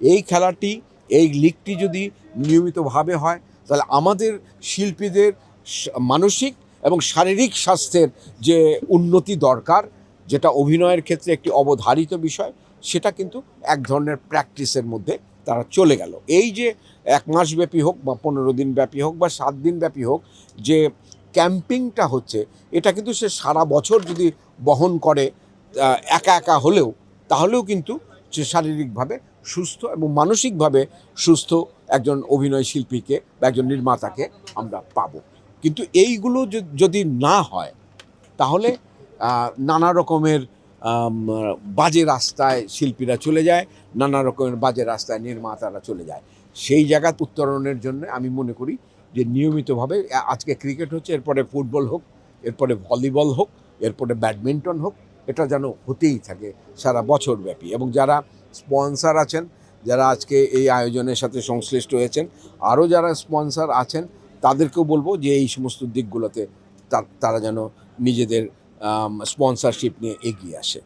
এই খেলাটি, এই লিগটি যদি নিয়মিতভাবে হয়, তাহলে আমাদের শিল্পীদের মানসিক এবং শারীরিক স্বাস্থ্যের যে উন্নতি দরকার, যেটা অভিনয়ের ক্ষেত্রে একটি অবধারিত বিষয়, সেটা কিন্তু এক ধরনের প্র্যাকটিসের মধ্যে তারা চলে গেল। এই যে এক মাস ব্যাপী হোক বা পনেরো দিন ব্যাপী হোক বা সাত দিন ব্যাপী হোক, যে ক্যাম্পিংটা হচ্ছে, এটা কিন্তু সে সারা বছর যদি বহন করে একা একা হলেও, তাহলেও কিন্তু সে শারীরিকভাবে সুস্থ এবং মানসিকভাবে সুস্থ একজন অভিনয় শিল্পীকে বা একজন নির্মাতাকে আমরা পাবো। কিন্তু এইগুলো যদি না হয়, তাহলে নানা রকমের বাজে রাস্তায় শিল্পীরা চলে যায়, নানা রকমের বাজে রাস্তায় নির্মাতারা চলে যায়। সেই জায়গা উত্তরণের জন্য আমি মনে করি যে নিয়মিতভাবে আজকে ক্রিকেট হচ্ছে, এরপরে ফুটবল হোক, এরপরে ভলিবল হোক, এরপরে ব্যাডমিন্টন হোক, এটা যেন হতেই থাকে সারা বছর ব্যাপী এবং যারা স্পন্সর আছেন, যারা আজকে এই আয়োজনের সাথে সংশ্লিষ্ট হয়েছেন। আরও যারা স্পন্সার আছেন, তাদেরকেও বলব যে এই সমস্ত দিকগুলোতে তারা যেন নিজেদের স্পন্সারশিপ নিয়ে এগিয়ে আসে।